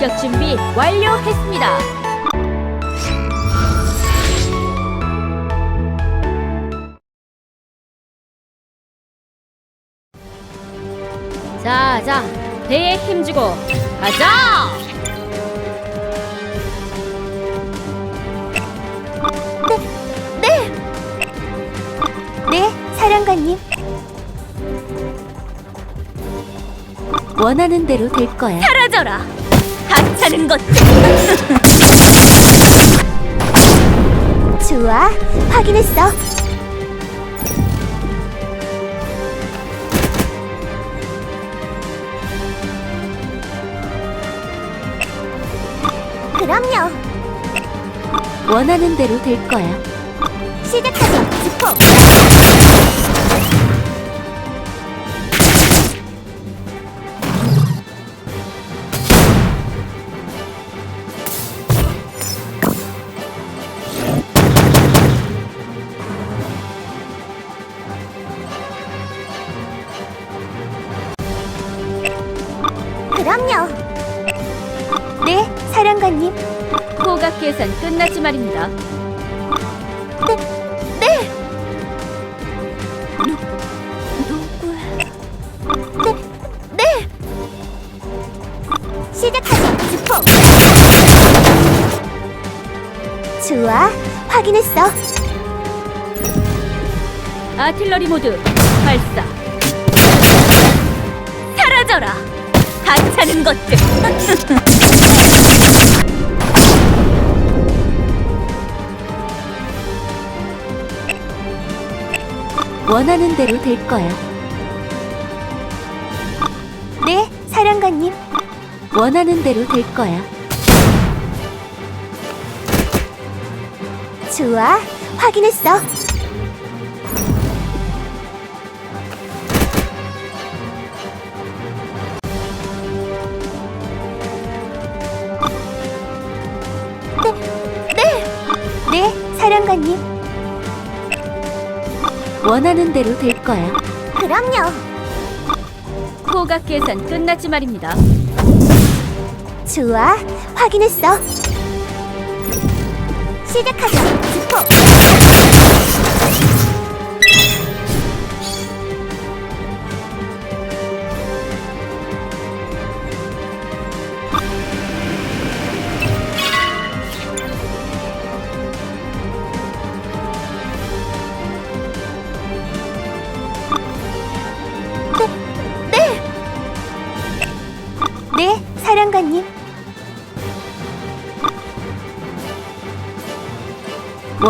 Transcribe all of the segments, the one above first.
출격 준비 완료했습니다. 자, 자, 배에 힘주고 가자! 네, 사령관님. 원하는 대로 될 거야. 사라져라! 하찮은 것! 좋아, 확인했어. 그럼요. 원하는 대로 될 거야. 시작하자, 스포. 말입니다. 네. 누구야? 네, 네. 시작하자, 스포. 좋아, 확인했어. 아틀러리 모드 발사. 사라져라! 하찮은 것들! 원하는 대로 될 거야. 네, 사령관님. 원하는 대로 될 거야. 좋아, 확인했어. 네, 네, 네, 사령관님. 원하는 대로 될 거야. 그럼요. 호각 계산 끝났지 말입니다. 좋아, 확인했어. 시작하자, 스포.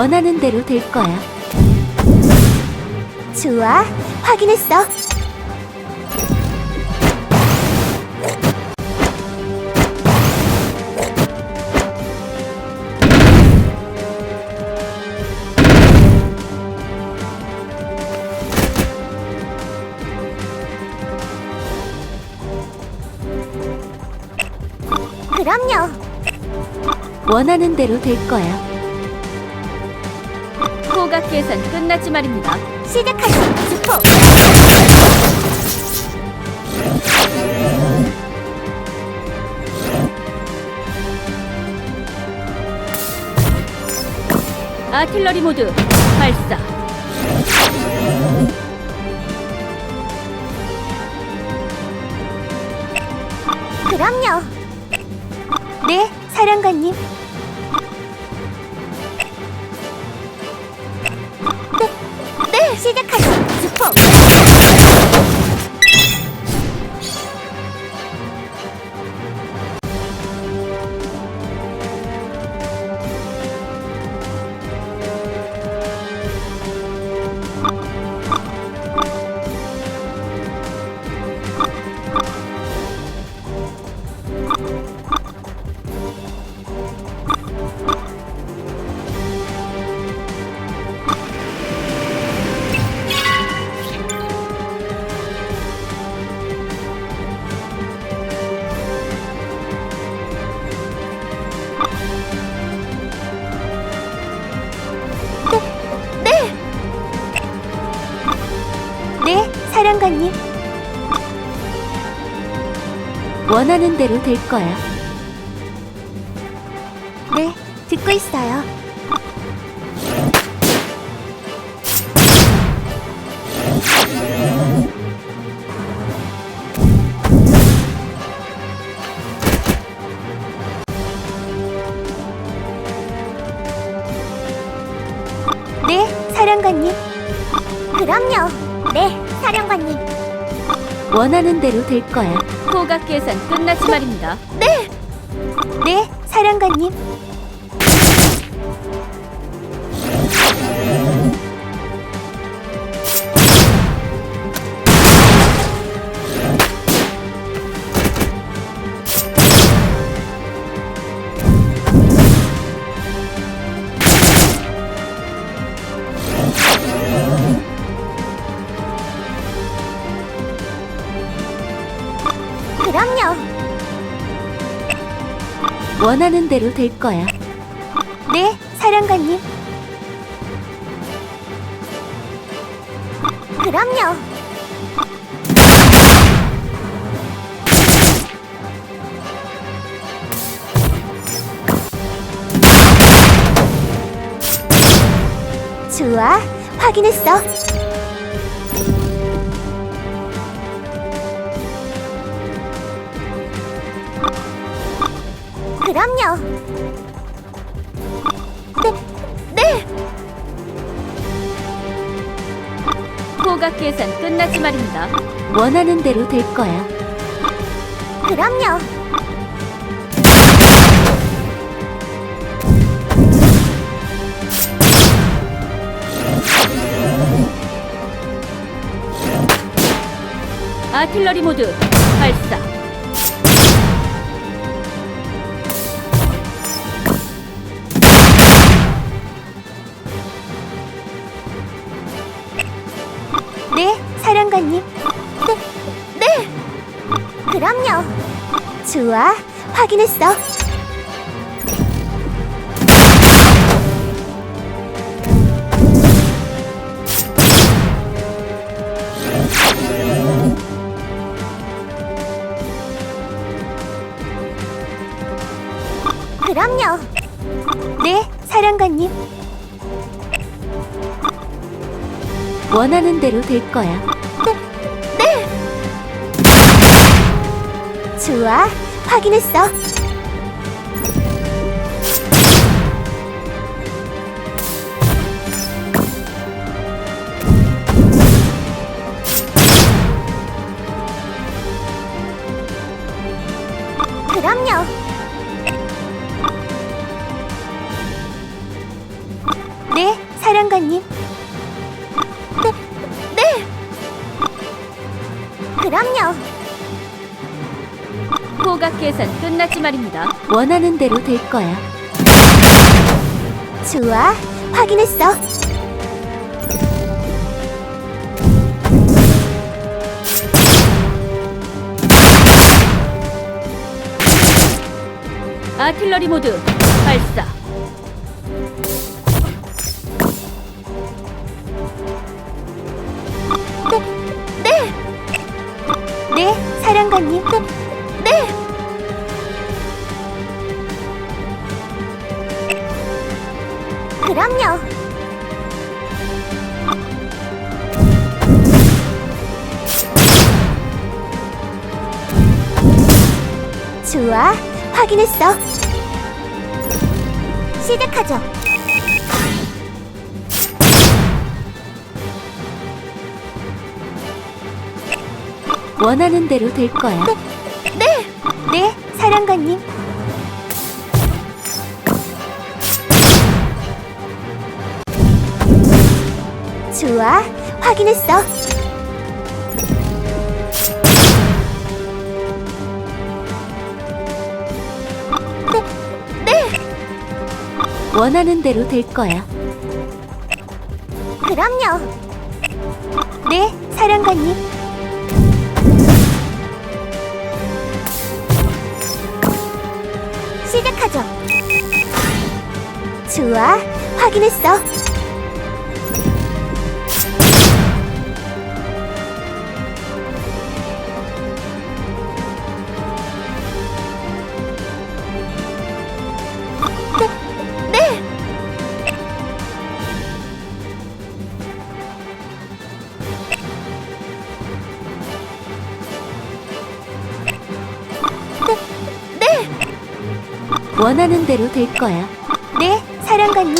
원하는 대로 될 거야. 좋아, 확인했어. 그럼요. 원하는 대로 될 거야. 계산 끝났지 말입니다. 시작하자, 스포. 아틀러리 모드 발사. 그럼요. 네, 사령관님. 시작하자, 스포. 원하는 대로 될 거야. 네, 듣고 있어요. 원하는 대로 될 거야. 호각 계산 끝났지 말입니다. 네, 사령관님. 원하는 대로 될 거야. 네, 사령관님. 그럼요. 좋아, 확인했어. 그럼요. 네, 네. 호각 계산 끝났지 말입니다. 원하는 대로 될 거야. 그럼요. 아틀러리 모드 발사. 사령관님. 네, 네. 그럼요. 좋아, 확인했어. 그럼요. 네, 사령관님. 원하는 대로 될 거야. 좋아, 확인했어. 그럼요. 네. 호각 계산 끝났지 말입니다. 원하는 대로 될 거야. 좋아, 확인했어. 아틀러리 모드 발사. 좋아, 확인했어. 시작하죠. 원하는 대로 될 거야. 네, 네, 네, 사령관님. 좋아, 확인했어. 원하는 대로 될 거야. 그럼요. 네, 사령관님. 시작하죠. 좋아, 확인했어. 원하는 대로 될 거야. 네, 사령관님.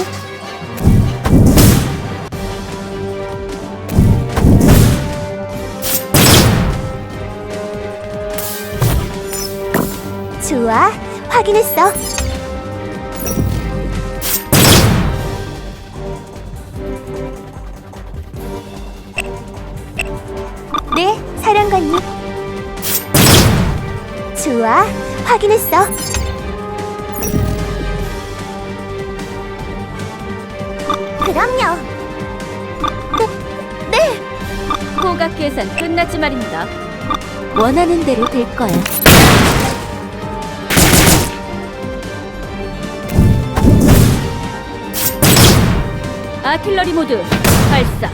좋아, 확인했어. 네, 사령관님. 좋아, 확인했어. 끝났지 말입니다. 원하는 대로 될 거야. 아킬러리 모드 발사.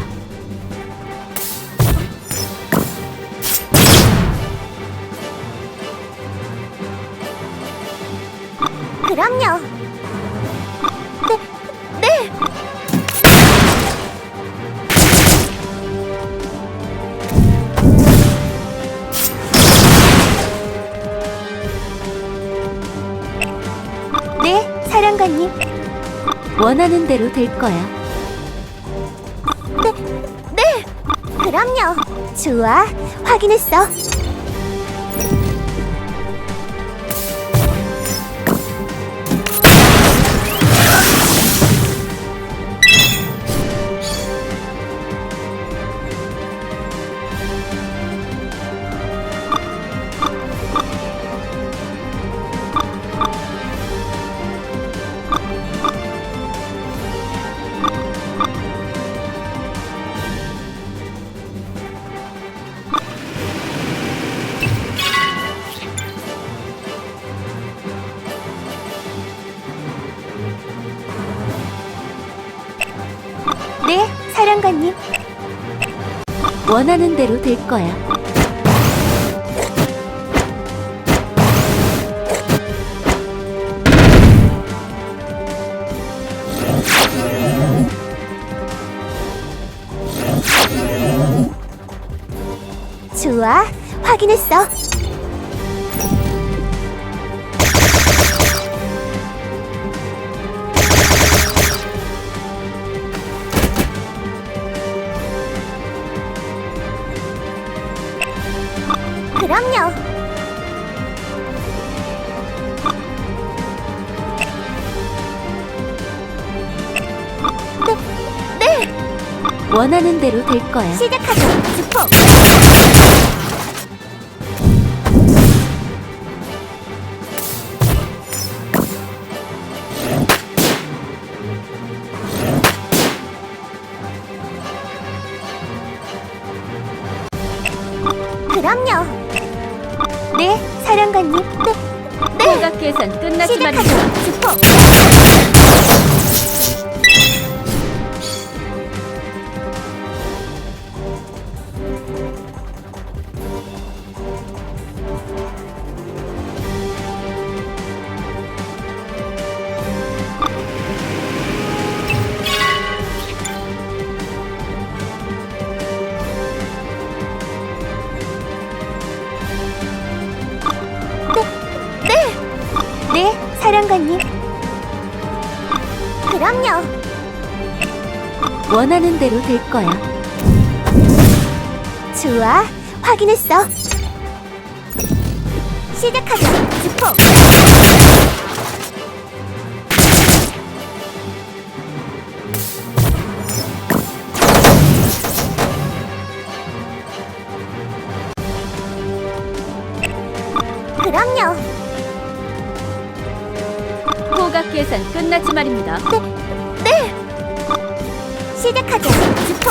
그럼요. 원하는 대로 될 거야. 네, 네. 그럼요. 좋아, 확인했어. 사령관님. 원하는 대로 될 거야. 좋아, 확인했어. 원하는 대로 될 거야. 시작하자. 주포. 그럼요. 네, 사령관님. 네, 네. 계산 끝났지 말입니다. 시작하자. 주포. 원하는 대로 될 거야. 좋아, 확인했어. 시작하자. 주포. 그럼요. 호각 계산 끝났지 말입니다. 네. 시작하자. 주포.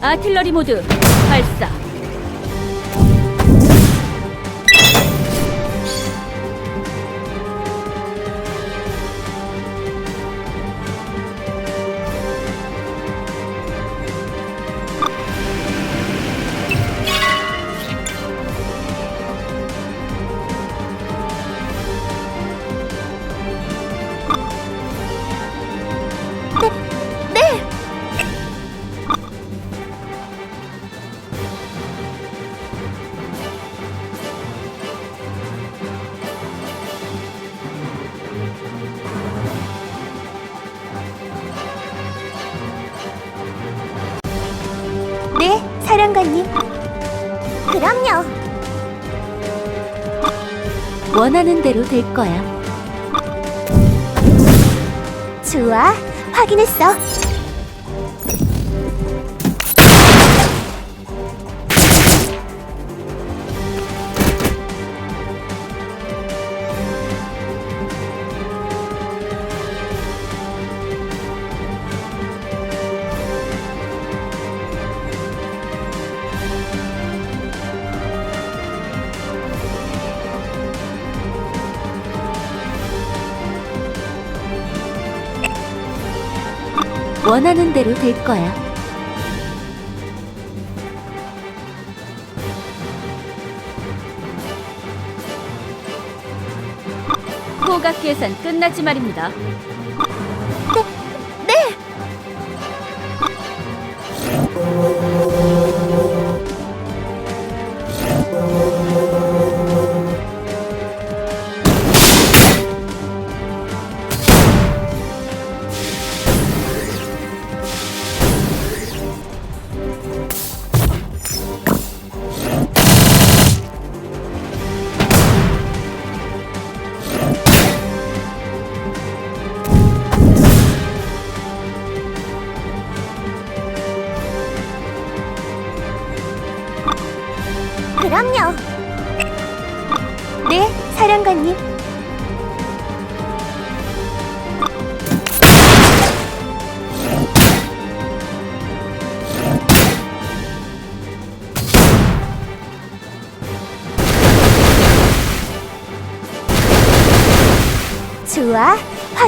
아킬러리 모드 발사. 원하는 대로 될 거야. 좋아, 확인했어. 원하는 대로 될 거야. 호각 계산 끝났지 말입니다.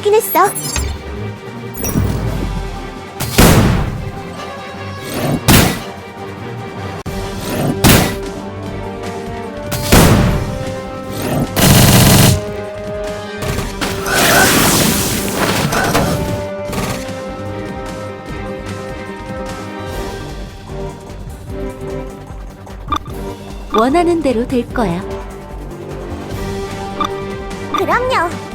확인했어. 원하는 대로 될 거야. 그럼요.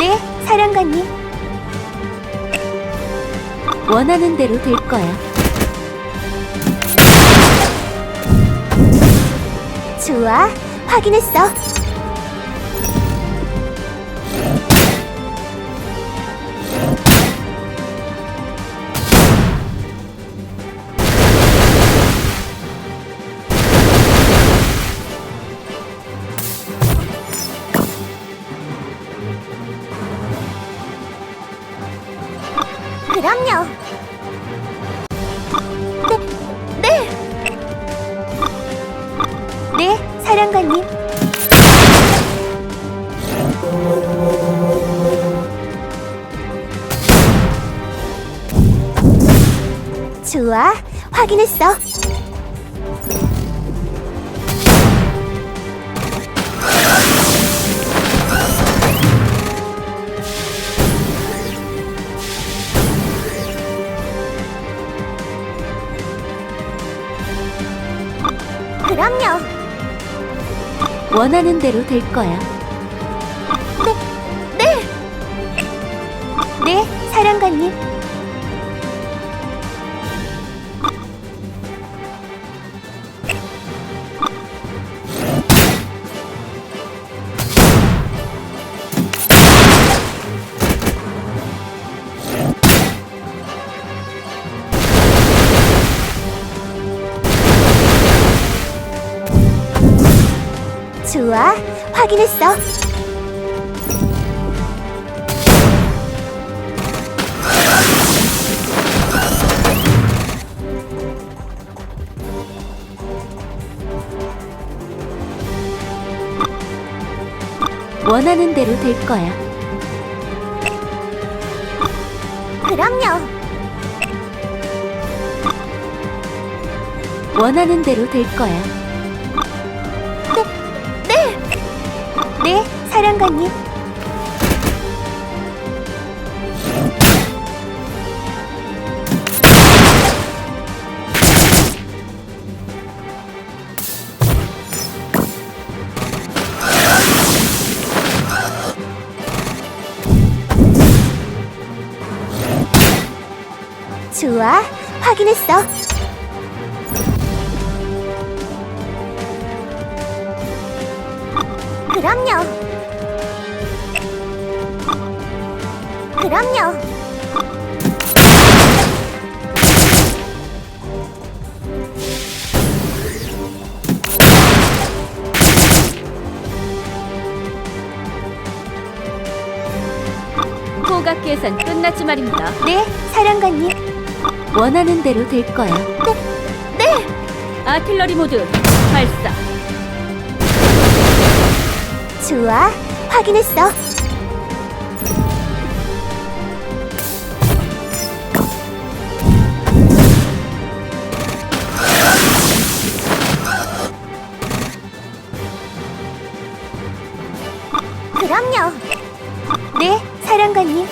네, 사령관님. 원하는 대로 될 거야. 좋아, 확인했어. 그럼요. 네, 네. 네, 사령관님. 좋아, 확인했어. 원하는 대로 될 거야. 확인했어. 원하는 대로 될 거야. 그럼요. 원하는 대로 될 거야. 네, 사령관님. 좋아, 확인했어. 그럼요. 그럼요. 호각 계산 끝났지 말입니다. 네, 사령관님. 원하는 대로 될 거야. 네, 아틀러리 모드 발사. 좋아, 확인했어. 그럼요. 네, 사령관님.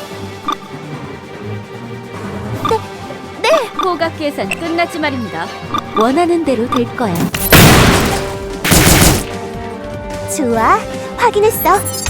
호각 계산 끝났지 말입니다. 원하는 대로 될 거야. 좋아, 확인했어.